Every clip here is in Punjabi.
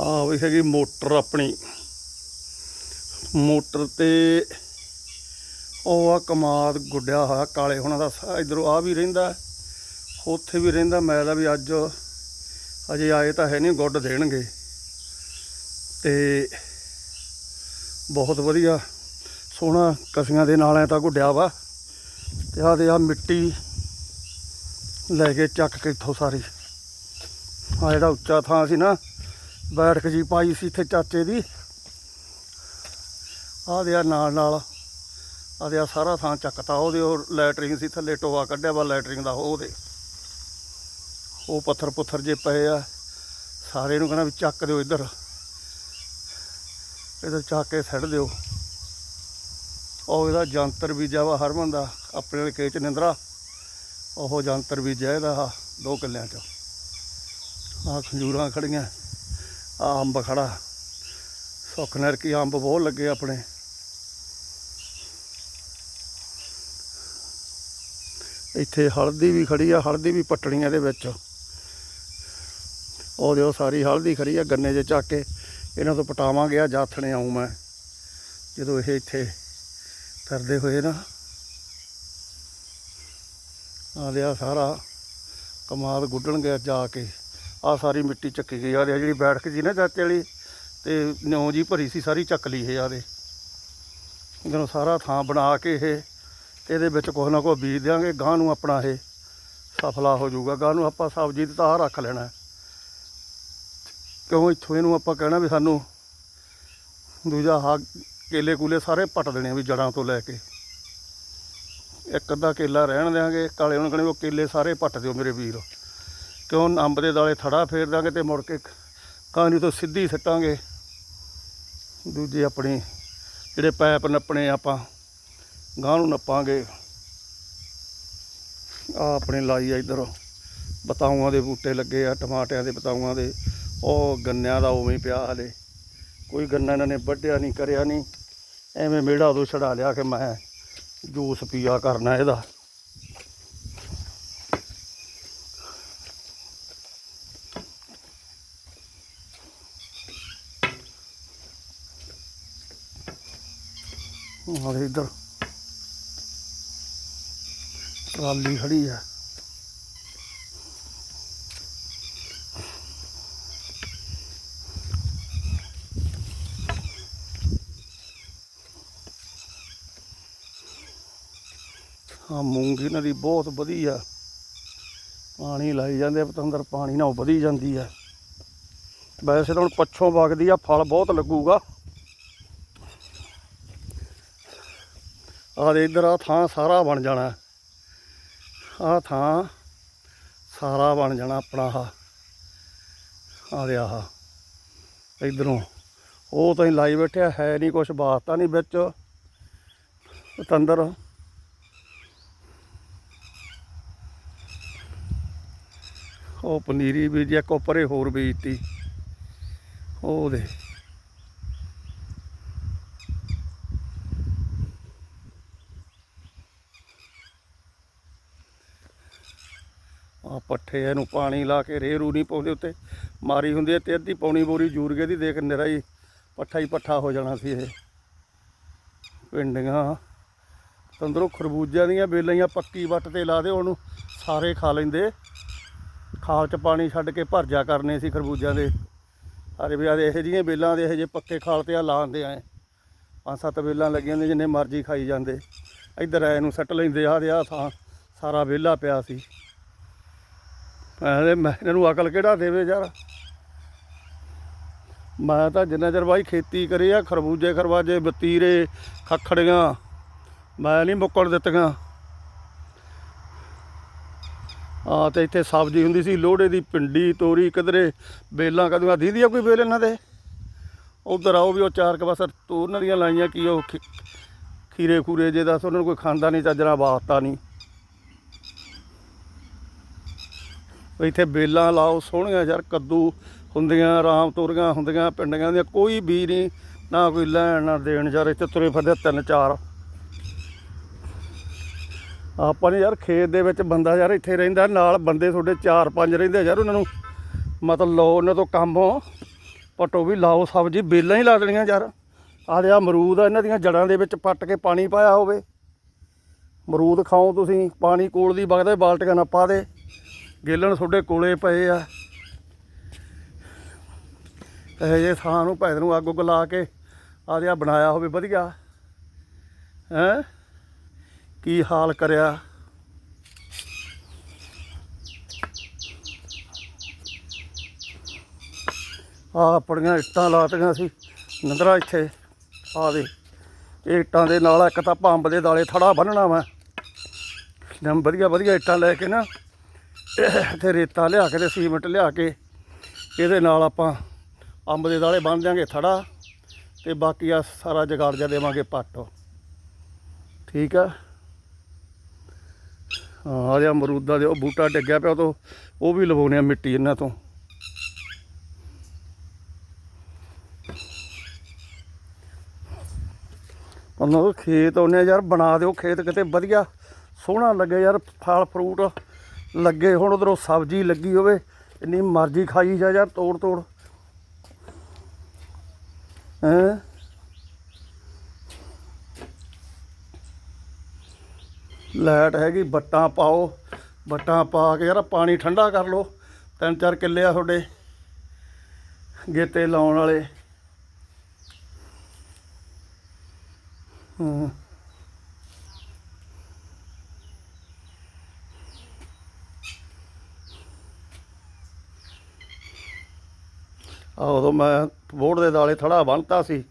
ਆ ਵੀ ਹੈਗੀ ਮੋਟਰ ਆਪਣੀ। ਮੋਟਰ ਤੇ ਉਹ ਆ ਕਮਾਦ ਗੁੱਡਿਆ ਹੋਇਆ, ਕਾਲੇ ਹੋਣਾ ਦਾ ਇਧਰੋਂ ਆ ਵੀ ਰਹਿੰਦਾ, ਉੱਥੇ ਵੀ ਰਹਿੰਦਾ। ਮੈਂ ਦਾ ਵੀ ਅੱਜ, ਅਜੇ ਆਏ ਤਾਂ ਹੈ ਨਹੀਂ, ਗੁੱਡ ਦੇਣਗੇ। ਤੇ ਬਹੁਤ ਵਧੀਆ, ਸੋਹਣਾ ਕਸੀਆਂ ਦੇ ਨਾਲ ਐ ਤਾਂ ਗੁੱਡਿਆ ਵਾ। ਤੇ ਆ ਦੇ ਆ ਮਿੱਟੀ ਲੈ ਕੇ ਚੱਕ ਕੇ ਇੱਥੋਂ ਸਾਰੀ। ਆ ਜਿਹੜਾ ਉੱਚਾ ਥਾਂ ਸੀ ਨਾ, ਬੈਠਕ ਜੀ ਪਾਈ ਸੀ ਇੱਥੇ ਚਾਚੇ ਦੀ। ਆ ਦੇ ਨਾਲ ਨਾਲ ਆ ਦੇ ਸਾਰਾ ਥਾਂ ਚੱਕਤਾ, ਉਹਦੇ ਉਹ ਲੈਟਰਿੰਗ ਸੀ, ਥੱਲੇ ਟੋਆ ਕੱਢਿਆ ਵਾ ਲੈਟਰਿੰਗ ਦਾ ਉਹਦੇ ਉਹ ਪੱਥਰ ਪੁੱਥਰ ਜੇ ਪਏ ਆ, ਸਾਰੇ ਨੂੰ ਕਹਿੰਦਾ ਵੀ ਚੱਕ ਦਿਓ ਇੱਧਰ। ਇੱਧਰ ਚੱਕ ਕੇ ਛੱਡ ਦਿਓ। ਉਹ ਇਹਦਾ ਜੰਤਰ ਬੀਜਿਆ ਵਾ ਹਰਮਨ ਦਾ, ਆਪਣੇ ਵਾਲੇ 'ਚ ਨਿੰਦਰਾ। ਉਹ ਜੰਤਰ ਬੀਜਿਆ ਇਹਦਾ ਆਹ ਦੋ ਕਿੱਲਿਆਂ 'ਚੋਂ। ਆ ਖੰਜੂਰਾਂ ਖੜੀਆਂ ਆ ਅੰਬ ਖੜਾ। ਸੁੱਖ ਨਰ ਕੀ ਅੰਬ ਬਹੁਤ ਲੱਗੇ ਆਪਣੇ। ਇੱਥੇ ਹਲਦੀ ਵੀ ਖੜੀ ਆ, ਹਲਦੀ ਵੀ ਪੱਟਣੀਆਂ ਇਹਦੇ ਵਿੱਚ। ਉਹ ਦਿਓ ਸਾਰੀ ਹਲਦੀ ਖੜੀ ਆ ਗੰਨੇ 'ਚ ਚੱਕ ਕੇ, ਇਹਨਾਂ ਤੋਂ ਪਟਾਵਾਂਗੇ ਆ ਜਾਥਣੇ ਆਉਂ ਮੈਂ। ਜਦੋਂ ਇਹ ਇੱਥੇ ਫਿਰਦੇ ਹੋਏ ਨਾ ਆ ਲਿਆ ਸਾਰਾ ਕਮਾਦ ਗੁੱਡਣ ਗਿਆ ਜਾ ਕੇ। ਆ ਸਾਰੀ ਮਿੱਟੀ ਚੱਕੀ ਗਈ ਆ ਦੇ ਜਿਹੜੀ ਬੈਠਕ ਜੀ ਨਾ ਚਾਚੇ ਵਾਲੀ, ਤੇ ਨਿਉ ਜੀ ਭਰੀ ਸੀ, ਸਾਰੀ ਚੱਕ ਲਈ ਇਹ ਆ ਦੇ। ਜਦੋਂ ਸਾਰਾ ਥਾਂ ਬਣਾ ਕੇ ਇਹ, ਇਹਦੇ ਵਿੱਚ ਕੁਛ ਨਾ ਕੁਛ ਬੀਜ ਦਿਆਂਗੇ ਗਾਂ ਨੂੰ ਆਪਣਾ ਇਹ ਸਫਲਾ ਹੋ ਜਾਊਗਾ ਗਾਂ ਨੂੰ ਆਪਾਂ ਸਬਜ਼ੀ ਤੇ ਤਾਂ ਰੱਖ ਲੈਣਾ। ਕਿਉਂ ਇੱਥੋਂ ਇਹਨੂੰ ਆਪਾਂ ਕਹਿਣਾ ਵੀ ਸਾਨੂੰ ਦੂਜਾ ਹਾ ਕੇਲੇ ਕੂਲੇ ਸਾਰੇ ਪੱਟ ਦੇਣੇ ਆ ਵੀ ਜੜਾਂ ਤੋਂ ਲੈ ਕੇ। ਇੱਕ ਅੱਧਾ ਕੇਲਾ ਰਹਿਣ ਦਿਆਂਗੇ ਕਾਲੇ ਉਹਨਾਂ ਕਹਣੇ ਉਹ ਕੇਲੇ ਸਾਰੇ ਪੱਟ ਦਿਓ ਮੇਰੇ ਵੀਰ। ਕਿਉਂ ਅੰਬ ਦੇ ਦਾਲੇ ਥੜਾ ਫੇਰ ਦਾਂਗੇ ਤੇ ਮੁੜ ਕੇ ਕਹਾਣੀ ਤੋਂ ਸਿੱਧੀ ਸੱਟਾਂਗੇ। ਦੂਜੇ ਆਪਣੇ ਜਿਹੜੇ ਪੈਪ ਨੱਪਣੇ ਆਪਾਂ ਗਾਂ ਨੂੰ ਨੱਪਾਂਗੇ। ਆ ਆਪਣੇ ਲਾਈ ਆ ਇਧਰ, ਬਤਾਊਆਂ ਦੇ ਬੂਟੇ ਲੱਗੇ ਆ, ਟਮਾਟਿਆਂ ਦੇ ਬਤਾਊਆਂ ਦੇ। ਉਹ ਗੰਨਿਆਂ ਦਾ ਉਵੇਂ ਹੀ ਪਿਆ ਹਲੇ। ਕੋਈ ਗੰਨਾ ਇਹਨਾਂ ਨੇ ਵੱਢਿਆ ਨਹੀਂ, ਕਰਿਆ ਨਹੀਂ। ਐਵੇਂ ਮੇੜਾ ਉਦੋਂ ਛਡਾ ਲਿਆ ਕਿ ਮੈਂ ਜੂਸ ਪੀਆ ਕਰਨਾ ਇਹਦਾ। ਹਾਲੇ ਇੱਧਰ ਟਰਾਲੀ ਖੜੀ ਆ। ਹਾਂ, ਮੂੰਗੀ ਇਹਨਾਂ ਦੀ ਬਹੁਤ ਵਧੀਆ। ਪਾਣੀ ਲਾਈ ਜਾਂਦੇ ਆ, ਪਤੰਦਰ, ਪਾਣੀ ਨਾਲ ਵਧੀ ਜਾਂਦੀ ਆ। ਵੈਸੇ ਤਾਂ ਹੁਣ ਪੱਛੋਂ ਵਗਦੀ ਆ, ਫਲ ਬਹੁਤ ਲੱਗੂਗਾ। ਆਹ ਦੇ ਇੱਧਰ ਆ ਥਾਂ ਸਾਰਾ ਬਣ ਜਾਣਾ। ਆ ਥਾਂ ਸਾਰਾ ਬਣ ਜਾਣਾ ਆਪਣਾ ਆਹ। ਆ ਦੇ ਆਹ। ਇਧਰੋਂ ਉਹ ਤਾਂ ਲਾਈ ਬੈਠਿਆ ਹੈ ਨਹੀਂ ਕੁਛ, ਬਾਤ ਨਹੀਂ ਵਿੱਚ। ਪਤੰਦਰ ਉਹ ਪਨੀਰੀ ਬੀਜੀ ਇੱਕ ਉੱਪਰੇ ਹੋਰ ਬੀਜਤੀ। ਉਹ ਦੇ। ਆ ਪੱਠੇ ਇਹਨੂੰ ਪਾਣੀ ਲਾ ਕੇ ਰੇਹ ਰੂ ਨਹੀਂ ਪਾਉਂਦੇ ਉੱਤੇ। ਮਾਰੀ ਹੁੰਦੀ ਹੈ ਤੇ ਅੱਧੀ ਪੌਣੀ ਬੋਰੀ ਜੂਰਗੇ ਦੀ ਦੇਖ ਨਿਰਾ ਹੀ ਪੱਠਾ ਹੀ ਪੱਠਾ ਹੋ ਜਾਣਾ ਸੀ ਇਹ। ਪਿੰਡੀਆਂ ਤੰਦਰੋਂ ਖਰਬੂਜਿਆਂ ਦੀਆਂ ਬੇਲਾਂ ਹੀ ਪੱਕੀ ਵੱਟ ਤੇ ਲਾ ਦੇ ਉਹਨੂੰ ਸਾਰੇ ਖਾ ਲੈਂਦੇ। ਖਾਲ ਚ ਪਾਣੀ ਛੱਡ ਕੇ ਭਰ ਜਾ ਕਰਨੇ ਸੀ ਖਰਬੂਜਿਆਂ ਦੇ। ਅਰੇ ਵੀ ਆਦੇ ਇਹੋ ਜਿਹੀਆਂ ਬੇਲਾਂ ਦੇ ਇਹੋ ਜਿਹੇ ਪੱਕੇ ਖਾਲ ਤੇ ਆ ਲਾਉਂਦੇ ਆਏ ਪੰਜ ਸੱਤ ਬੇਲਾਂ ਲੱਗੀਆਂ ਨੇ ਜਿੰਨੇ ਮਰਜ਼ੀ ਖਾਈ ਜਾਂਦੇ। ਇੱਧਰ ਐ ਨੂੰ ਸੱਟ ਲੈਂਦੇ ਆ ਦੇ ਆ ਥਾਂ ਸਾਰਾ ਵਿਹਲਾ ਪਿਆ ਸੀ। ਮੈਂ ਮੈਂ ਇਹਨਾਂ ਨੂੰ ਅਕਲ ਕਿਹੜਾ ਦੇਵੇ ਯਾਰ? ਮੈਂ ਤਾਂ ਜਿੰਨਾ ਚਿਰ ਬਾਈ ਖੇਤੀ ਕਰੀ ਆ, ਖਰਬੂਜੇ ਖਰਵਾਜੇ ਬਤੀਰੇ, ਖੱਖੜੀਆਂ, ਮੈਂ ਨਹੀਂ ਮੁੱਕਣ ਦਿੱਤੀਆਂ। ਆ ਤੇ ਇੱਥੇ ਸਬਜ਼ੀ ਹੁੰਦੀ ਸੀ, ਲੋਹੜੇ ਦੀ ਪਿੰਡੀ ਤੋਰੀ, ਕਿਧਰੇ ਬੇਲਾਂ ਕਦੋਂ ਦੀਦੀ ਆ ਕੋਈ ਬੇਲ ਇਹਨਾਂ ਦੇ? ਉਧਰ ਆਓ ਵੀ ਉਹ ਚਾਰ ਕ ਬਸ ਤੋਰਨ ਦੀਆਂ ਲਾਈਆਂ, ਕੀ ਉਹ ਖੀਰੇ ਖੂਰੇ ਜੇ ਦੱਸ, ਉਹਨਾਂ ਨੂੰ ਕੋਈ ਖਾਂਦਾ ਨਹੀਂ ਚੱਜਣਾ ਬਾਤਾ ਨਹੀਂ। ਇੱਥੇ ਬੇਲਾਂ ਲਾਓ, ਸੋਹਣੀਆਂ ਯਾਰ ਕੱਦੂ ਹੁੰਦੀਆਂ ਆਰਾਮ ਤੋਰੀਆਂ ਹੁੰਦੀਆਂ ਪਿੰਡੀਆਂ ਦੀਆਂ, ਕੋਈ ਬੀ ਨਹੀਂ, ਨਾ ਕੋਈ ਲੈਣ, ਨਾ ਦੇਣ ਯਾਰ, ਇੱਥੇ ਤੁਰੇ ਫਿਰਦੇ ਤਿੰਨ ਚਾਰ। ਆਪਾਂ ਨੇ ਯਾਰ ਖੇਤ ਦੇ ਵਿੱਚ ਬੰਦਾ ਯਾਰ ਇੱਥੇ ਰਹਿੰਦਾ, ਨਾਲ ਬੰਦੇ ਤੁਹਾਡੇ ਚਾਰ ਪੰਜ ਰਹਿੰਦੇ ਯਾਰ ਉਹਨਾਂ ਨੂੰ। ਮਤਲਬ ਲਓ, ਉਹਨਾਂ ਤੋਂ ਕੰਮ ਪਟੋ ਵੀ ਲਾਓ ਸਬਜ਼ੀ, ਬੇਲਾਂ ਹੀ ਲਾ ਦੇਣੀਆਂ ਯਾਰ। ਆਹ ਦੇ ਆ ਅਮਰੂਦ ਆ, ਇਹਨਾਂ ਦੀਆਂ ਜੜਾਂ ਦੇ ਵਿੱਚ ਪੱਟ ਕੇ ਪਾਣੀ ਪਾਇਆ ਹੋਵੇ। ਅਮਰੂਦ ਖਾਓ ਤੁਸੀਂ, ਪਾਣੀ ਕੋਲ ਦੀ ਵਗਦਾ ਬਾਲਟੀਆਂ ਨਾ ਪਾ ਦੇ। ਗੇਲਣ ਤੁਹਾਡੇ ਕੋਲੇ ਪਏ ਆ। ਇਹ ਜੇ ਥਾਂ ਨੂੰ ਪੈਦ ਨੂੰ ਅੱਗ ਉੱਗ ਲਾ ਕੇ ਆ ਜਿਹਾ ਬਣਾਇਆ ਹੋਵੇ, ਵਧੀਆ। ਹੈ? ਕੀ ਹਾਲ ਕਰਿਆ? ਆ ਆਪਣੀਆਂ ਇੱਟਾਂ ਲਾਤੀਆਂ ਸੀ, ਨੰਦਰਾ ਇੱਥੇ। ਆ ਦੇ ਇੱਟਾਂ ਦੇ ਨਾਲ ਇੱਕ ਤਾਂ ਭੰਬ ਦੇ ਦਾਲੇ ਥੜਾ ਬੰਨਣਾ ਵਾ। ਜਮ ਵਧੀਆ ਵਧੀਆ ਇੱਟਾਂ ਲੈ ਕੇ ਨਾ। ਤੇ ਰੇਤਾ ਲਿਆ ਕੇ ਤੇ ਸੀਮੈਂਟ ਲਿਆ ਕੇ ਇਹਦੇ ਨਾਲ ਆਪਾਂ ਅੰਬ ਦੇ ਦਾਲੇ ਬੰਨ ਦਿਆਂਗੇ ਥੜਾ ਤੇ ਬਾਕੀ ਆ ਸਾਰਾ ਜਗਾੜ ਜਾ ਦੇਵਾਂਗੇ ਪੱਟ। ਠੀਕ ਆ? ਹਾਂ ਆ ਜਿਹਾ ਮਰੂਦਾ ਦੇ ਉਹ ਬੂਟਾ ਡਿੱਗਿਆ ਪਿਆ ਉਹ ਤੋਂ ਉਹ ਵੀ ਲਵਾਉਣੇ ਆ ਮਿੱਟੀ ਇਹਨਾਂ ਤੋਂ। ਉਹਨਾਂ ਨੂੰ ਖੇਤ ਉਹਨੇ ਯਾਰ, ਬਣਾ ਦਿਓ ਖੇਤ ਕਿਤੇ ਵਧੀਆ, ਸੋਹਣਾ ਲੱਗੇ ਯਾਰ, ਫਲ ਫਰੂਟ। ਲੱਗੇ, ਹੁਣ ਉਧਰੋਂ ਸਬਜ਼ੀ ਲੱਗੀ ਹੋਵੇ, ਇੰਨੀ ਮਰਜ਼ੀ ਖਾਈ ਜਾ ਯਾਰ, ਤੋੜ ਤੋੜ। ਹੈਂ? ਲਾਈਟ ਹੈਗੀ ਬੱਟਾਂ ਪਾਓ ਬੱਟਾਂ ਪਾ ਕੇ ਯਾਰ ਪਾਣੀ ਠੰਡਾ ਕਰ ਲਓ, ਤਿੰਨ ਚਾਰ ਕਿੱਲੇ ਆ ਤੁਹਾਡੇ, ਗੇਤੇ ਲਾਉਣ ਵਾਲੇ। ਹਾਂ। ਆ ਉਦੋਂ ਮੈਂ ਬੋਰਡ ਦੇ ਦਾਲੇ ਥੜਾ ਬੰਨਤਾ ਸੀ।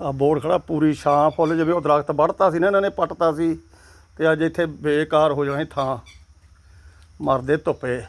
ਆ ਬੋਰਡ ਖੜਾ ਪੂਰੀ ਛਾਂ ਫੁੱਲ ਜਿਵੇਂ ਉਹ ਦਰਖਤ ਵੱਢਤਾ ਸੀ ਨਾ, ਇਹਨਾਂ ਨੇ ਪੱਟਤਾ ਸੀ ਤੇ ਅੱਜ ਇੱਥੇ ਬੇਕਾਰ ਹੋ ਜਾਣੀ ਥਾਂ। ਮਰਦੇ ਧੁੱਪੇ।